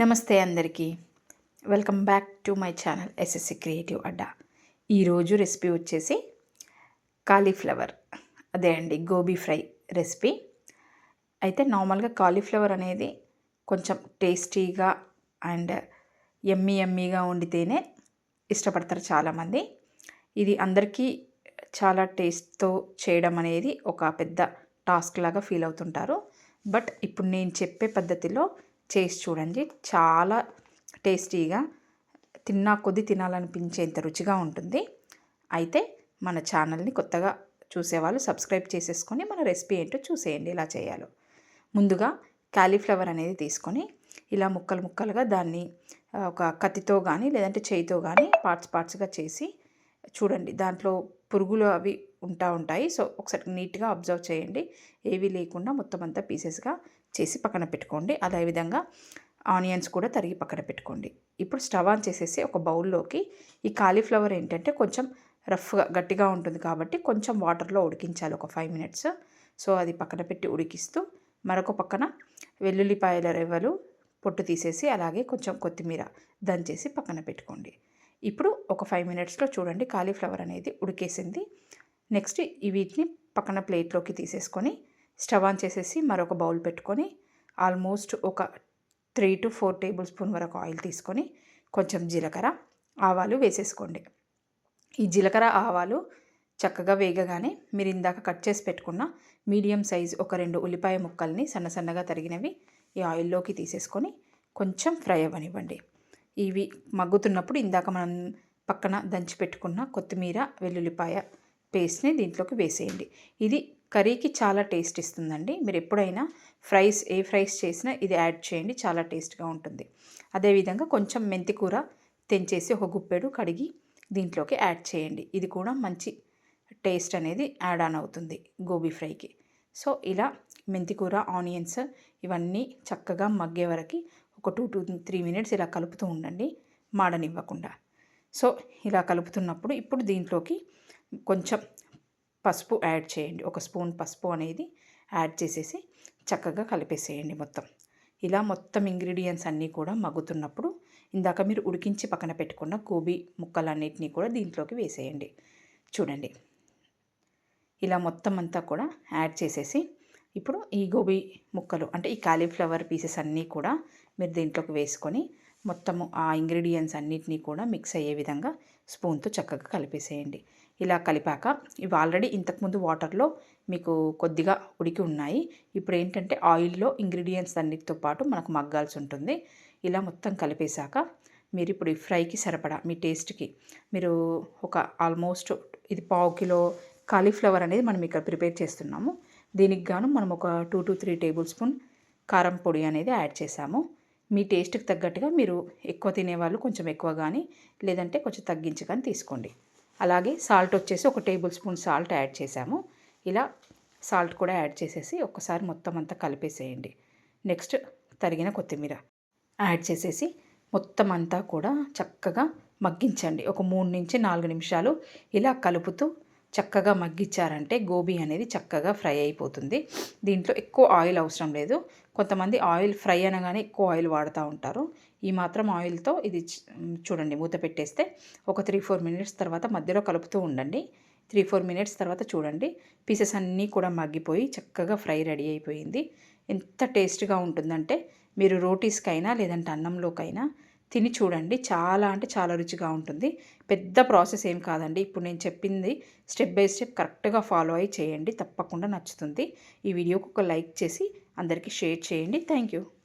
నమస్తే అందరికీ. Welcome back to my channel SSC creative Adda ఈరోజు రెసిపీ వచ్చేసి కాలీఫ్లవర్. అదే అండి గోబీ ఫ్రై రెసిపీ. అయితే నార్మల్గా కాలీఫ్లవర్ అనేది కొంచెం టేస్టీగా అండ్ ఎమ్మీ ఎమ్మీగా వండితేనే ఇష్టపడతారు చాలామంది. ఇది అందరికీ చాలా టేస్ట్తో చేయడం అనేది ఒక పెద్ద టాస్క్ లాగా ఫీల్ అవుతుంటారు. బట్ ఇప్పుడు నేను చెప్పే పద్ధతిలో చేసి చూడండి. చాలా టేస్టీగా తిన్నా కొద్ది తినాలనిపించేంత రుచిగా ఉంటుంది. అయితే మన ఛానల్ని కొత్తగా చూసేవాళ్ళు సబ్స్క్రైబ్ చేసేసుకొని మన రెసిపీ ఏంటో చూసేయండి ఇలా చేయాలో. ముందుగా క్యాలీఫ్లవర్ అనేది తీసుకొని ఇలా ముక్కలు ముక్కలుగా దాన్ని ఒక కత్తితో కానీ లేదంటే చేయితో కానీ పార్ట్స్ పార్ట్స్గా చేసి చూడండి. దాంట్లో పురుగులు అవి ఉంటా ఉంటాయి. సో ఒకసారి నీట్గా అబ్జర్వ్ చేయండి. ఏవి లేకుండా మొత్తం అంతా పీసెస్గా చేసి పక్కన పెట్టుకోండి. అదేవిధంగా ఆనియన్స్ కూడా తరిగి పక్కన పెట్టుకోండి. ఇప్పుడు స్టవ్ ఆన్ చేసేసి ఒక బౌల్లోకి ఈ కాలీఫ్లవర్ ఏంటంటే కొంచెం రఫ్గా గట్టిగా ఉంటుంది కాబట్టి కొంచెం వాటర్లో ఉడికించాలి ఒక ఫైవ్ మినిట్స్. సో అది పక్కన పెట్టి ఉడికిస్తూ మరొక పక్కన వెల్లుల్లిపాయల రెవ్వలు పొట్టు తీసేసి అలాగే కొంచెం కొత్తిమీర దంచేసి పక్కన పెట్టుకోండి. ఇప్పుడు ఒక ఫైవ్ మినిట్స్లో చూడండి కాలీఫ్లవర్ అనేది ఉడికేసింది. నెక్స్ట్ ఈ వీటిని పక్కన ప్లేట్లోకి తీసేసుకొని స్టవ్ ఆన్ చేసేసి మరొక బౌల్ పెట్టుకొని ఆల్మోస్ట్ ఒక three to four table spoon వరకు ఆయిల్ తీసుకొని కొంచెం జీలకర్ర ఆవాలు వేసేసుకోండి. ఈ జీలకర్ర ఆవాలు చక్కగా వేగగానే మీరు ఇందాక కట్ చేసి పెట్టుకున్న మీడియం సైజ్ ఒక రెండు ఉల్లిపాయ ముక్కల్ని సన్న సన్నగా తరిగినవి ఈ ఆయిల్లోకి తీసేసుకొని కొంచెం ఫ్రై అవ్వనివ్వండి. ఇవి మగ్గుతున్నప్పుడు ఇందాక మనం పక్కన దంచి పెట్టుకున్న కొత్తిమీర వెల్లుల్లిపాయ పేస్ట్ని దీంట్లోకి వేసేయండి. ఇది కర్రీకి చాలా టేస్ట్ ఇస్తుందండి. మీరు ఎప్పుడైనా ఫ్రైస్ ఏ ఫ్రైస్ చేసినా ఇది యాడ్ చేయండి చాలా టేస్ట్గా ఉంటుంది. అదేవిధంగా కొంచెం మెంతి కూర తెంచేసి ఒక గుప్పెడు కడిగి దీంట్లోకి యాడ్ చేయండి. ఇది కూడా మంచి టేస్ట్ అనేది యాడ్ ఆన్ అవుతుంది గోబీ ఫ్రైకి. సో ఇలా మెంతికూర ఆనియన్స్ ఇవన్నీ చక్కగా మగ్గే వరకు ఒక టూ టూ త్రీ మినిట్స్ ఇలా కలుపుతూ ఉండండి మాడనివ్వకుండా. సో ఇలా కలుపుతున్నప్పుడు ఇప్పుడు దీంట్లోకి కొంచెం పసుపు యాడ్ చేయండి. ఒక స్పూన్ పసుపు అనేది యాడ్ చేసేసి చక్కగా కలిపేసేయండి మొత్తం. ఇలా మొత్తం ఇంగ్రీడియంట్స్ అన్నీ కూడా మగ్గుతున్నప్పుడు ఇందాక మీరు ఉడికించి పక్కన పెట్టుకున్న గోబీ ముక్కలన్నిటినీ కూడా దీంట్లోకి వేసేయండి. చూడండి. ఇలా మొత్తం అంతా కూడా యాడ్ చేసేసి ఇప్పుడు ఈ గోబీ ముక్కలు అంటే ఈ కాలీఫ్లవర్ పీసెస్ అన్నీ కూడా మీరు దీంట్లోకి వేసుకొని మొత్తము ఆ ఇంగ్రీడియంట్స్ అన్నిటినీ కూడా మిక్స్ అయ్యే విధంగా స్పూన్తో చక్కగా కలిపేసేయండి. ఇలా కలిపాక ఇవి ఆల్రెడీ ఇంతకుముందు వాటర్లో మీకు కొద్దిగా ఉడికి ఉన్నాయి. ఇప్పుడు ఏంటంటే ఆయిల్లో ఇంగ్రీడియంట్స్ అన్నిటితో పాటు మనకు మగ్గాల్సి ఉంటుంది. ఇలా మొత్తం కలిపేశాక మీరు ఇప్పుడు ఈ ఫ్రైకి సరిపడా మీ టేస్ట్కి మీరు ఒక ఆల్మోస్ట్ ఇది పావు కిలో కాలీఫ్లవర్ అనేది మనం ఇక్కడ ప్రిపేర్ చేస్తున్నాము. దీనికి గాను మనం ఒక two to three table spoon కారం పొడి అనేది యాడ్ చేసాము మీ టేస్ట్కి తగ్గట్టుగా మీరు ఎక్కువ తినేవాళ్ళు కొంచెం ఎక్కువ కానీ లేదంటే కొంచెం తగ్గించి కానీ తీసుకోండి. అలాగే సాల్ట్ వచ్చేసి ఒక టేబుల్ స్పూన్ సాల్ట్ యాడ్ చేసాము ఇలా సాల్ట్ కూడా యాడ్ చేసేసి ఒక్కసారి మొత్తం అంతా కలిపేసేయండి. నెక్స్ట్ తరిగిన కొత్తిమీర యాడ్ చేసేసి మొత్తం అంతా కూడా చక్కగా మగ్గించండి. ఒక మూడు నుంచి నాలుగు నిమిషాలు ఇలా కలుపుతూ చక్కగా మగ్గించారంటే గోబీ అనేది చక్కగా ఫ్రై అయిపోతుంది. దీంట్లో ఎక్కువ ఆయిల్ అవసరం లేదు. కొంతమంది ఆయిల్ ఫ్రై అనగానే ఎక్కువ ఆయిల్ వాడుతూ ఉంటారు. ఈ మాత్రం ఆయిల్తో ఇది చూడండి మూత పెట్టేస్తే ఒక త్రీ ఫోర్ మినిట్స్ తర్వాత మధ్యలో కలుపుతూ ఉండండి. త్రీ ఫోర్ మినిట్స్ తర్వాత చూడండి. పీసెస్ అన్నీ కూడా మగ్గిపోయి చక్కగా ఫ్రై రెడీ అయిపోయింది. ఎంత టేస్ట్గా ఉంటుందంటే మీరు రోటీస్కైనా లేదంటే అన్నంలోకైనా తిని చూడండి. చాలా అంటే చాలా రుచిగా ఉంటుంది. పెద్ద ప్రాసెస్ ఏం కాదండి. ఇప్పుడు నేను చెప్పింది స్టెప్ బై స్టెప్ కరెక్ట్గా ఫాలో అయ్యి చేయండి. తప్పకుండా నచ్చుతుంది. ఈ వీడియోకి ఒక లైక్ చేసి అందరికీ షేర్ చేయండి. Thank you.